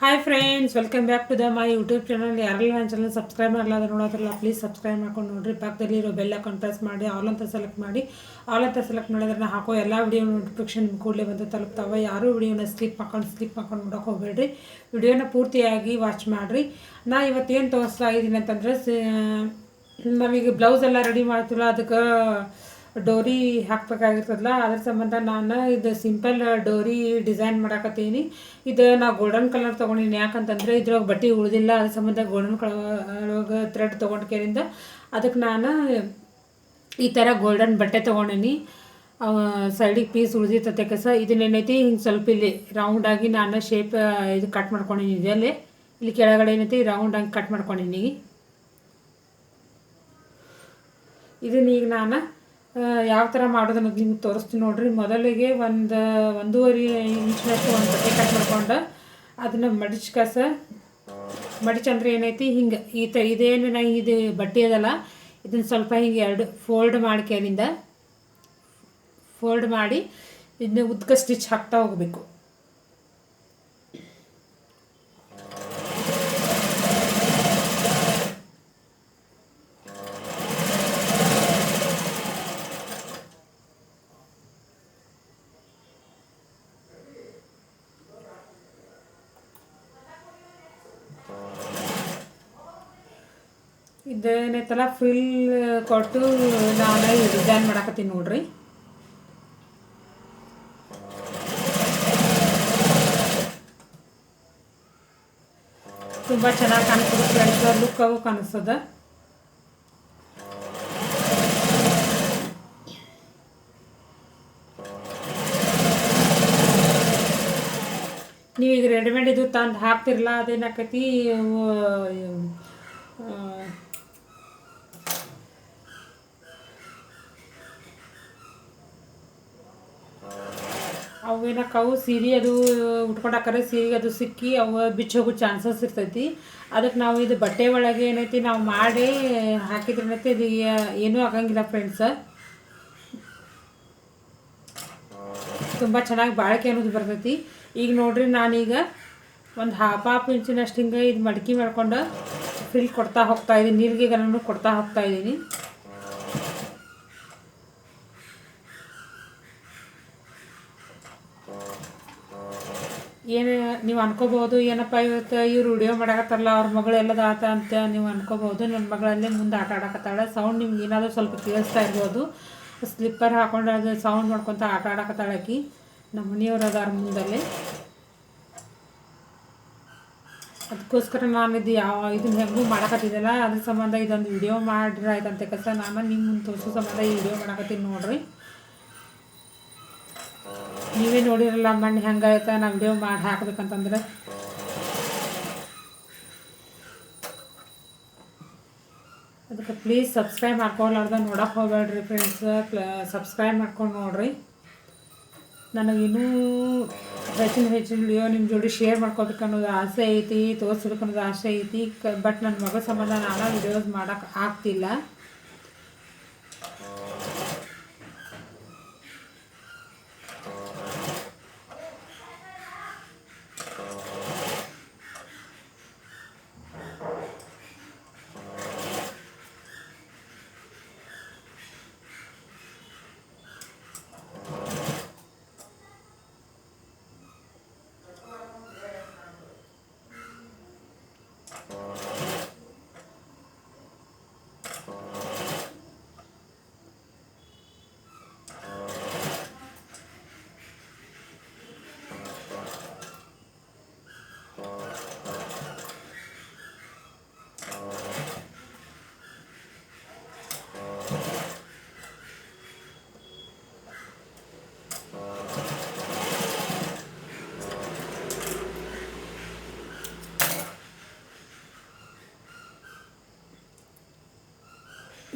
Hi friends welcome back to the my YouTube channel ಯಾರೆಲ್ಲ ನನ್ನ channel subscribe ಮಾಡಲ್ಲ ನೋಡೋದ್ರಲ್ಲ please subscribe ಮಾಡ್ಕೊಂಡು ನೋಡ್ರಿ. ಪಕ್ಕದಲ್ಲಿ ಇರೋ ಬೆಲ್ ಅಕೌಂಟ್ ಪ್ರೆಸ್ ಮಾಡಿ ಆಲ್ ಅಂತ ಸೆಲೆಕ್ಟ್ ಮಾಡಿ. ಆಲ್ ಅಂತ ಸೆಲೆಕ್ಟ್ ಮಾಡಿದ್ರೆ ನಾ ಹಾಕೋ ಎಲ್ಲ ವಿಡಿಯೋ ನೋಟಿಫಿಕೇಶನ್ ಕೂಡಲೇ ಬಂದು ತಲುಪ್ತಾವೆ. ಯಾರೂ ವಿಡಿಯೋನ ಸ್ಕಿಪ್ ಹಾಕೊಂಡು ಸ್ಕಿಪ್ ಹಾಕೊಂಡು ನೋಡೋಕೆ ಹೋಗ್ಬೇಡ್ರಿ. ವಿಡಿಯೋನ ಪೂರ್ತಿಯಾಗಿ ವಾಚ್ ಮಾಡಿರಿ. ನಾ ಇವತ್ತೇನು ತೋರಿಸ್ತಾ ಇದ್ದೀನಿ ಅಂತಂದರೆ ನಮಗೆ ಬ್ಲೌಸ್ ಎಲ್ಲ ರೆಡಿ ಮಾಡ್ತಿಲ್ಲ ಅದಕ್ಕೆ ಡೋರಿ ಹಾಕ್ಬೇಕಾಗಿರ್ತದಲ್ಲ, ಅದ್ರ ಸಂಬಂಧ ನಾನು ಇದು ಸಿಂಪಲ್ ಡೋರಿ ಡಿಸೈನ್ ಮಾಡಾಕತ್ತೀನಿ. ಇದು ನಾ ಗೋಲ್ಡನ್ ಕಲರ್ ತೊಗೊಂಡಿನಿ. ಯಾಕಂತಂದ್ರೆ ಇದ್ರೊಳಗೆ ಬಟ್ಟೆ ಉಳಿದಿಲ್ಲ, ಅದ್ರ ಸಂಬಂಧ ಗೋಲ್ಡನ್ ಕಲರ್ ಥ್ರೆಡ್ ತೊಗೊಂಡ್ಕೇರಿಂದ ಅದಕ್ಕೆ ನಾನು ಈ ಥರ ಗೋಲ್ಡನ್ ಬಟ್ಟೆ ತೊಗೊಂಡಿನಿ. ಸೈಡಿಗೆ ಪೀಸ್ ಉಳಿದಿರ್ತತೆ ಕಸ. ಇದನ್ನೇನೈತಿ ಹಿಂಗೆ ಸ್ವಲ್ಪ ಇಲ್ಲಿ ರೌಂಡಾಗಿ ನಾನು ಶೇಪ್ ಇದು ಕಟ್ ಮಾಡ್ಕೊಂಡಿನಿ. ಇದರಲ್ಲಿ ಇಲ್ಲಿ ಕೆಳಗಡೆ ಏನೈತಿ ರೌಂಡಾಗಿ ಕಟ್ ಮಾಡ್ಕೊಂಡಿನಿ. ಇದನ್ನ ಈಗ ನಾನು ಯಾವ ಥರ ಮಾಡೋದು ಅನ್ನೋದು ನಿಮ್ಗೆ ತೋರಿಸ್ತೀನಿ ನೋಡಿರಿ. ಮೊದಲಿಗೆ ಒಂದು ಒಂದೂವರೆ ಇಂಚಿನಷ್ಟು ಒಂದು ಬಟ್ಟೆ ಕಟ್ ಮಾಡ್ಕೊಂಡು ಅದನ್ನು ಮಡಿಚ್ ಕಸ. ಮಡಿಚ್ ಅಂದ್ರೆ ಏನೈತಿ? ಹಿಂಗೆ ಈ ತ ಇದೇನು ನಾ ಇದು ಬಟ್ಟೆ ಅದಲ್ಲ, ಇದನ್ನು ಸ್ವಲ್ಪ ಹಿಂಗೆ ಎರಡು ಫೋಲ್ಡ್ ಮಾಡ್ಕೇರಿಂದ ಫೋಲ್ಡ್ ಮಾಡಿ ಇದನ್ನ ಉದ್ಕ ಸ್ಟಿಚ್ ಹಾಕ್ತಾ ಹೋಗಬೇಕು. ಇದೇನೈತಲ್ಲ ಫಿಲ್ ಕೊಟ್ಟು ನಾನು ಡಿಸೈನ್ ಮಾಡಾಕತ್ತೀನಿ ನೋಡ್ರಿ. ತುಂಬ ಚೆನ್ನಾಗಿ ಕಾಣಿಸ್ತದೆ ಫ್ರೆಂಡ್ಸ್ ಲುಕ್ ಅವು ನೀವು ಈಗ ರೆಡಿಮೇಡ್ ಇದು ತಂದು ಹಾಕ್ತಿರಲ್ಲ ಅದೇನಾಕತಿ ಅವು, ಕಾವು ಸೀರೆ ಅದು ಉಟ್ಕೊಂಡು ಹಾಕರೆ ಸೀರೆಗೆ ಅದು ಸಿಕ್ಕಿ ಅವು ಬಿಚ್ಚಿ ಹೋಗೋ ಚಾನ್ಸಸ್ ಇರ್ತೈತಿ. ಅದಕ್ಕೆ ನಾವು ಇದು ಬಟ್ಟೆ ಒಳಗೆ ಏನೈತಿ ನಾವು ಮಾಡಿ ಹಾಕಿದ್ರೆ ಏನೈತಿ ಇದು ಏನೂ ಆಗಂಗಿಲ್ಲ ಫ್ರೆಂಡ್ಸ ತುಂಬ ಚೆನ್ನಾಗಿ ಬಾಳಿಕೆ ಅನ್ನೋದು ಬರ್ತೈತಿ. ಈಗ ನೋಡ್ರಿ ನಾನೀಗ ಒಂದು ಹಾಫ್ ಹಾಫ್ ಇಂಚಿನಷ್ಟು ಹಿಂಗೆ ಇದು ಮಡಕಿ ಮಾಡ್ಕೊಂಡು ಫಿಲ್ ಕೊಡ್ತಾ ಹೋಗ್ತಾ ಇದ್ದೀನಿ ನೀರಿಗೆ ಗನೂ ಕೊಡ್ತಾ ಹೋಗ್ತಾ ಇದ್ದೀನಿ ಏನು ನೀವು ಅನ್ಕೋಬಹುದು, ಏನಪ್ಪ ಇವತ್ತು ಇವ್ರು ವಿಡಿಯೋ ಮಾಡಕತ್ತಾರಲ್ಲ, ಅವ್ರ ಮಗಳು ಎಲ್ಲದ ಆತ ಅಂತ ನೀವು ಅನ್ಕೋಬಹುದು. ನನ್ನ ಮಗಳಲ್ಲೇ ಮುಂದೆ ಆಟ ಆಡಕತ್ತಾಳೆ. ಸೌಂಡ್ ನಿಮ್ಗೆ ಏನಾದರೂ ಸ್ವಲ್ಪ ಕೇಳಿಸ್ತಾ ಇರ್ಬೋದು. ಸ್ಲಿಪ್ಪರ್ ಹಾಕೊಂಡು ಅದು ಸೌಂಡ್ ಮಾಡ್ಕೊತ ಆಟ ಆಡಕತ್ತಾಳಕಿ ನಮ್ಮ ಮನೆಯವ್ರು ಅದಾರ ಮುಂದಲ್ಲಿ. ಅದಕ್ಕೋಸ್ಕರ ನಾನು ಇದು ಯಾವ ಇದನ್ನ ಹೆಂಗೂ ಮಾಡಕತ್ತಿದ್ದಲ್ಲ. ಅದ್ರ ಸಂಬಂಧ ಇದೊಂದು ವಿಡಿಯೋ ಮಾಡ್ರಿ ಆಯ್ತಂತೆ ಕಸ ನಾನು ನಿಮ್ಮ ತೋರಿಸೋ ಸಂಬಂಧ ಈ ವಿಡಿಯೋ ಮಾಡಕತ್ತೀನಿ ನೋಡ್ರಿ. ನೀವೇ ನೋಡಿರಲ್ಲ ಮಣ್ಣು ಹೆಂಗಾಯ್ತ ನಾ ವಿಡಿಯೋ ಮಾಡಿ ಹಾಕ್ಬೇಕಂತಂದ್ರೆ. ಅದಕ್ಕೆ ಪ್ಲೀಸ್ ಸಬ್ಸ್ಕ್ರೈಬ್ ಮಾಡ್ಕೊಳ್ಲಾರ್ದ ನೋಡಕ್ಕೆ ಹೋಗ್ಬೇಡ್ರಿ ಫ್ರೆಂಡ್ಸ್ ಸಬ್ಸ್ಕ್ರೈಬ್ ಮಾಡ್ಕೊಂಡು ನೋಡ್ರಿ. ನನಗಿನ್ನೂ ಹೆಚ್ಚಿನ ಹೆಚ್ಚಿನ ವಿಡಿಯೋ ನಿಮ್ಮ ಜೋಡಿ ಶೇರ್ ಮಾಡ್ಕೋಬೇಕು ಅನ್ನೋದು ಆಸೆ ಐತಿ, ತೋರಿಸ್ಬೇಕು ಅನ್ನೋದು ಆಸೆ ಐತಿ. ಬಟ್ ನನ್ನ ಮಗ ಸಂಬಂಧ ನಾನು ವಿಡಿಯೋಸ್ ಮಾಡೋಕೆ ಆಗ್ತಿಲ್ಲ.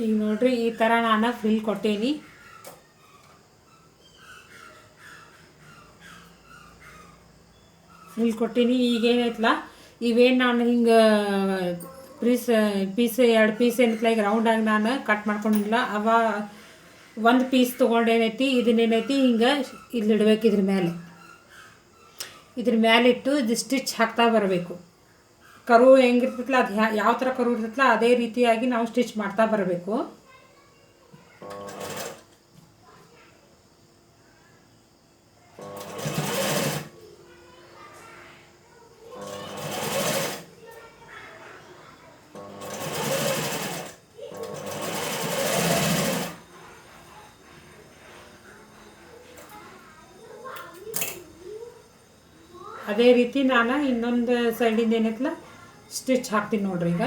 ಈಗ ನೋಡ್ರಿ ಈ ಥರ ನಾನು ಫಿಲ್ ಕೊಟ್ಟೇನಿ. ಫಿಲ್ ಕೊಟ್ಟೀನಿ. ಈಗೇನೈತಲ್ಲ ಇವೇನು ನಾನು ಹಿಂಗೆ ಪೀಸ್ ಪೀಸ್ ಎರಡು ಪೀಸ್ ಏನೈತಲ್ಲ ಈಗ ರೌಂಡಾಗಿ ನಾನು ಕಟ್ ಮಾಡ್ಕೊಂಡಿಲ್ಲ. ಅವ ಒಂದು ಪೀಸ್ ತೊಗೊಂಡೇನೈತಿ ಇದನ್ನೇನೈತಿ ಹಿಂಗೆ ಇಲ್ಲಿ ಇಡ್ಬೇಕು ಇದ್ರ ಮೇಲೆ ಇದ್ರ ಮೇಲಿಟ್ಟು ಇದು ಸ್ಟಿಚ್ ಹಾಕ್ತಾ ಬರಬೇಕು. ಕರು ಹೆಂಗಿರ್ತೈತಲ್ಲ ಅದು ಯಾವ ಥರ ಕರು ಇರ್ತೈತಲ್ಲ ಅದೇ ರೀತಿಯಾಗಿ ನಾವು ಸ್ಟಿಚ್ ಮಾಡ್ತಾ ಬರಬೇಕು. ಅದೇ ರೀತಿ ನಾನು ಇನ್ನೊಂದು ಸೈಡಿಂದ ಏನೈತಲ್ಲ ಸ್ಟಿಚ್ ಹಾಕ್ತೀನಿ ನೋಡ್ರಿ ಈಗ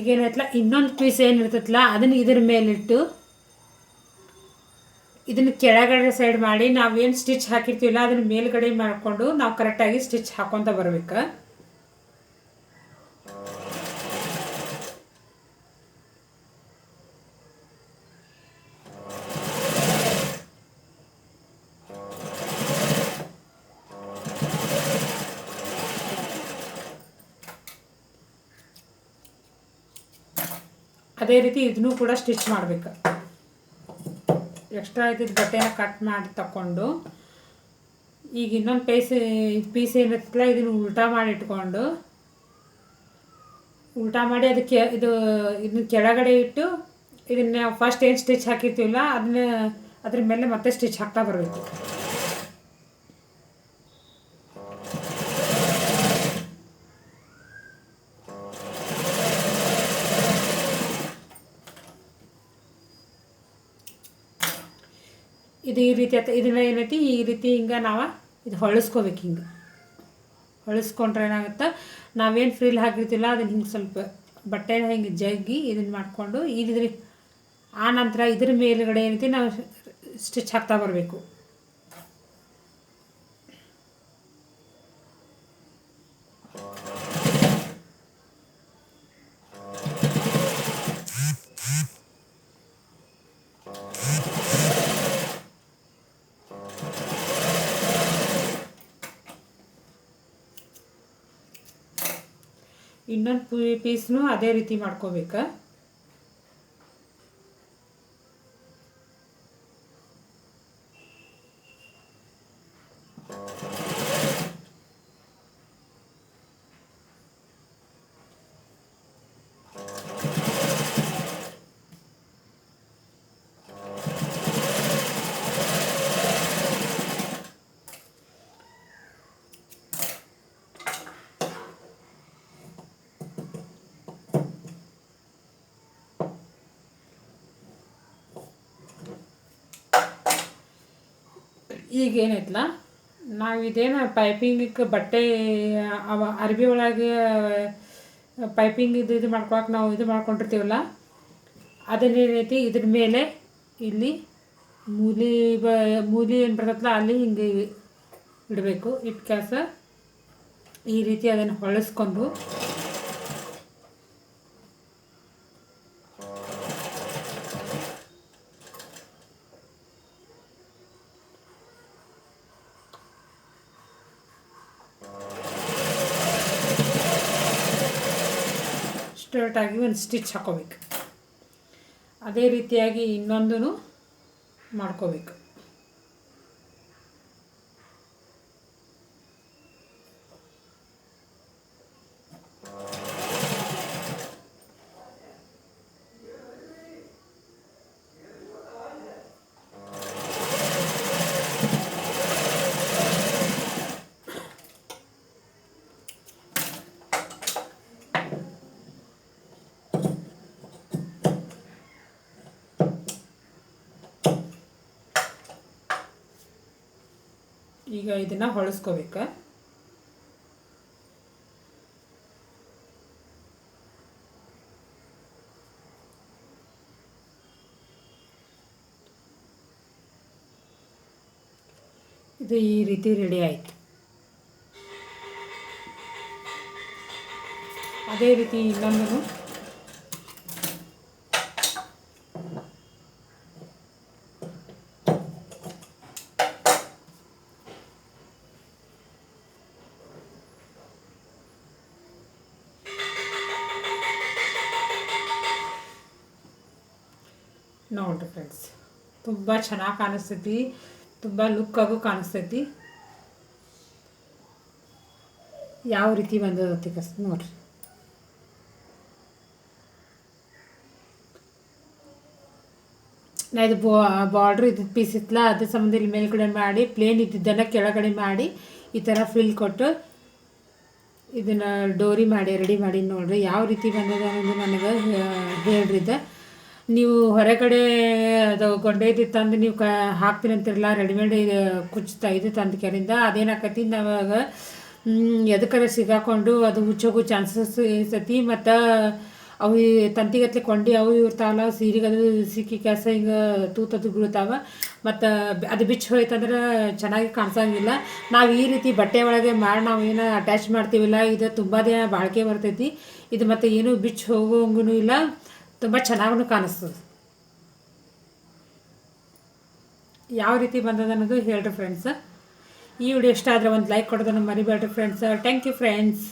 ಈಗೇನೈತಲ್ಲ ಇನ್ನೊಂದು ಪೀಸ್ ಏನಿರ್ತೈತಲ್ಲ ಅದನ್ನು ಇದ್ರ ಮೇಲಿಟ್ಟು ಇದನ್ನು ಕೆಳಗಡೆ ಸೈಡ್ ಮಾಡಿ ನಾವೇನು ಸ್ಟಿಚ್ ಹಾಕಿರ್ತೀವಲ್ಲ, ಅದನ್ನು ಮೇಲ್ಗಡೆ ಮಾಡಿಕೊಂಡು ನಾವು ಕರೆಕ್ಟಾಗಿ ಸ್ಟಿಚ್ ಹಾಕೊತ ಬರ್ಬೇಕು. ಅದೇ ರೀತಿ ಇದನ್ನೂ ಕೂಡ ಸ್ಟಿಚ್ ಮಾಡಬೇಕು. ಎಕ್ಸ್ಟ್ರಾ ಇದ್ದಿದ್ದು ಬಟ್ಟೆನ ಕಟ್ ಮಾಡಿ ತಗೊಂಡು ಈಗ ಇನ್ನೊಂದು ಪೀಸ್ ಪೀಸ್ ಏನಿರ್ತಲ್ಲ ಇದನ್ನು ಉಲ್ಟಾ ಮಾಡಿ ಇಟ್ಕೊಂಡು, ಉಲ್ಟಾ ಮಾಡಿ ಅದಕ್ಕೆ ಇದು, ಇದನ್ನ ಕೆಳಗಡೆ ಇಟ್ಟು, ಇದನ್ನ ಫಸ್ಟ್ ಏನು ಸ್ಟಿಚ್ ಹಾಕಿರ್ತೀವಲ್ಲ, ಅದನ್ನ ಅದ್ರ ಮೇಲೆ ಮತ್ತೆ ಸ್ಟಿಚ್ ಹಾಕ್ತಾ ಬರಬೇಕು. ರೀತಿ ಆತ ಇದನ್ನ ಏನೈತಿ ಈ ರೀತಿ ಹಿಂಗೆ ನಾವು ಇದು ಹೊಳಸ್ಕೋಬೇಕು ಹಿಂಗೆ. ಹೊಳಸ್ಕೊಂಡ್ರೆ ಏನಾಗುತ್ತೆ? ನಾವೇನು ಫ್ರೀಲ್ ಹಾಕಿರ್ತಿಲ್ಲ, ಅದನ್ನ ಹಿಂಗೆ ಸ್ವಲ್ಪ ಬಟ್ಟೆನ ಹಿಂಗೆ ಜಗ್ಗಿ ಇದನ್ನು ಮಾಡಿಕೊಂಡು, ಇದ್ರ ಆ ನಂತರ ಇದ್ರ ಮೇಲುಗಡೆ ಏನೈತಿ, ನಾವು ಸ್ಟಿಚ್ ಹಾಕ್ತಾ ಬರಬೇಕು. ಇನ್ನೊಂದು ಪೀಸ್ನು ಅದೇ ರೀತಿ ಮಾಡ್ಕೋಬೇಕು. ಈಗ ಏನೈತಲ್ಲ ನಾವು ಇದೇನು ಪೈಪಿಂಗಿಗೆ ಬಟ್ಟೆ, ಅವ ಅರ್ಬಿ ಒಳಗೆ ಪೈಪಿಂಗ್ ಇದು ಇದು ಮಾಡ್ಕೊಳಕ್ಕೆ ನಾವು ಇದು ಮಾಡ್ಕೊಂಡಿರ್ತೀವಲ್ಲ, ಅದನ್ನೇನೈತಿ? ಇದ್ರ ಮೇಲೆ ಇಲ್ಲಿ ಮೂಲಿ ಬ, ಮೂಲಿ ಏನು ಬರ್ತೈತಲ್ಲ ಅಲ್ಲಿ ಹಿಂಗೆ ಇಡಬೇಕು. ಇಟ್ಟು ಕೆಲಸ ಈ ರೀತಿ ಅದನ್ನು ಹೊಳಸ್ಕೊಂಡು ಸ್ಟ್ರೇಟಾಗಿ ಒಂದು ಸ್ಟಿಚ್ ಹಾಕೋಬೇಕು. ಅದೇ ರೀತಿಯಾಗಿ ಇನ್ನೊಂದು ಮಾಡ್ಕೋಬೇಕು. ಈಗ ಇದನ್ನು ಹೊಳಸ್ಕೋಬೇಕು. ಇದು ಈ ರೀತಿ ರೆಡಿ ಆಯಿತು. ಅದೇ ರೀತಿ ಇನ್ನೊಂದು ನೋಡಿರಿ ಫ್ರೆಂಡ್ಸ್ ತುಂಬ ಚೆನ್ನಾಗಿ ಕಾಣಿಸ್ತೈತಿ. ತುಂಬ ಲುಕ್ಕಾಗೂ ಕಾಣಿಸ್ತೈತಿ. ಯಾವ ರೀತಿ ಬಂದದ ಕಸ್ ನೋಡ್ರಿ. ನಾ ಇದು ಬಾರ್ಡ್ರ್ ಇದ್ದಿದ್ದು ಪೀಸ್ ಇತ್ತಲ್ಲ, ಅದ್ರ ಸಂಬಂಧ ಇಲ್ಲಿ ಮೇಲ್ಗಡೆ ಮಾಡಿ ಪ್ಲೇನ್ ಇದ್ದಿದ್ದನ್ನು ಕೆಳಗಡೆ ಮಾಡಿ, ಈ ಥರ ಫಿಲ್ ಕೊಟ್ಟು ಇದನ್ನು ಡೋರಿ ಮಾಡಿ ರೆಡಿ ಮಾಡಿ ನೋಡ್ರಿ. ಯಾವ ರೀತಿ ಬಂದದ ಅನ್ನೋದು ನನಗೆ ಹೇಳ್ರಿ ಇದು. ನೀವು ಹೊರಗಡೆ ಅದು ಗೊಂಡೆ ಇದು ತಂದು ನೀವು ಕ ಹಾಕ್ತೀನಿ ಅಂತಿರಲ್ಲ ರೆಡಿಮೇಡ್ ಇದು ಕುಚ್ತಾ ಇದು ತಂದು ಕೆರಿಂದ ಅದೇನಾಕತಿ ನಾವಾಗ ಎದಕ್ಕರ ಸಿಗಾಕೊಂಡು ಅದು ಹುಚ್ಚೋಗೋ ಚಾನ್ಸಸ್ ಇರ್ತೈತಿ ಮತ್ತು ಅವು ತಂತಿಗತ್ಲೆ ಕೊಂಡಿ ಅವು ಇರ್ತಾವಲ್ಲ ಸೀರೆಗೆ ಅದು ಸಿಕ್ಕಿ ಕೆಲಸ ಹಿಂಗೆ ತೂತದ್ದು ಬೀಳ್ತಾವ. ಮತ್ತು ಅದು ಬಿಚ್ಚಿ ಹೋಯ್ತಂದ್ರೆ ಚೆನ್ನಾಗಿ ಕಾಣಿಸಂಗಿಲ್ಲ. ನಾವು ಈ ರೀತಿ ಬಟ್ಟೆ ಒಳಗೆ ಮಾಡಿ, ನಾವು ಏನೋ ಅಟ್ಯಾಚ್ ಮಾಡ್ತೀವಿಲ್ಲ, ಇದು ತುಂಬ ದಿನ ಬಾಳಿಕೆ ಬರ್ತೈತಿ. ಇದು ಮತ್ತು ಏನೂ ಬಿಚ್ಚಿ ಹೋಗೋಂಗೂ ಇಲ್ಲ. ತುಂಬ ಚೆನ್ನಾಗೂ ಕಾಣಿಸ್ತದೆ ಯಾವ ರೀತಿ ಬಂದದ ಅನ್ನೋದು ಹೇಳ್ರಿ ಫ್ರೆಂಡ್ಸ್ ಈ ವಿಡಿಯೋ ಇಷ್ಟ ಆದರೆ ಒಂದು ಲೈಕ್ ಕೊಡೋದನ್ನು ಮರಿಬೇಡ್ರಿ ಫ್ರೆಂಡ್ಸ್ ಥ್ಯಾಂಕ್ ಯು ಫ್ರೆಂಡ್ಸ್